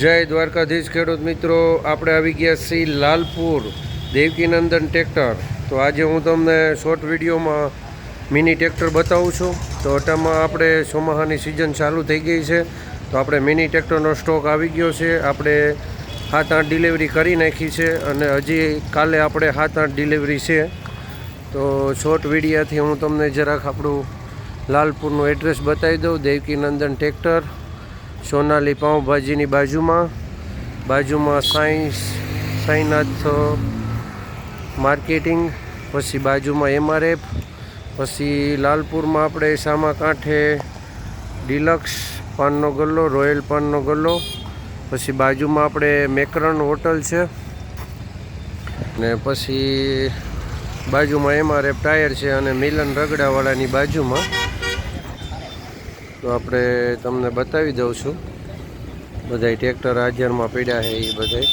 જય દ્વારકાધીશ ખેડૂત મિત્રો, આપણે આવી ગયા છીએ લાલપુર દેવકીનંદન ટ્રેક્ટર. તો આજે હું તમને શોર્ટ વિડીયોમાં મિની ટ્રેક્ટર બતાવું છું. તો અટામાં આપણે ચોમાહાની સિઝન ચાલુ થઈ ગઈ છે. તો આપણે મિની ટ્રેક્ટરનો સ્ટોક આવી ગયો છે. આપણે સાત આઠ ડિલિવરી કરી નાખી છે અને હજી કાલે આપણે સાત આઠ ડિલિવરી છે. તો શોર્ટ વિડીયાથી હું તમને જરાક આપણું લાલપુરનું એડ્રેસ બતાવી દઉં. દેવકીનંદન ટ્રેક્ટર. સોનાલી પાઉંભાજીની બાજુમાં બાજુમાં સાયન્સ સાઈનાથ માર્કેટિંગ, પછી બાજુમાં એમઆરએફ, પછી લાલપુરમાં આપણે સામા કાંઠે ડિલક્સ પાનનો ગલ્લો, રોયલ પાનનો ગલ્લો, પછી બાજુમાં આપણે મેકરણ હોટલ છે, ને પછી બાજુમાં એમઆરએફ ટાયર છે અને મિલન રગડાવાળાની બાજુમાં તો આપણે તમને બતાવી દઉં છું. બધાય ટ્રેક્ટર હાજરમાં પડ્યા છે એ બધાય.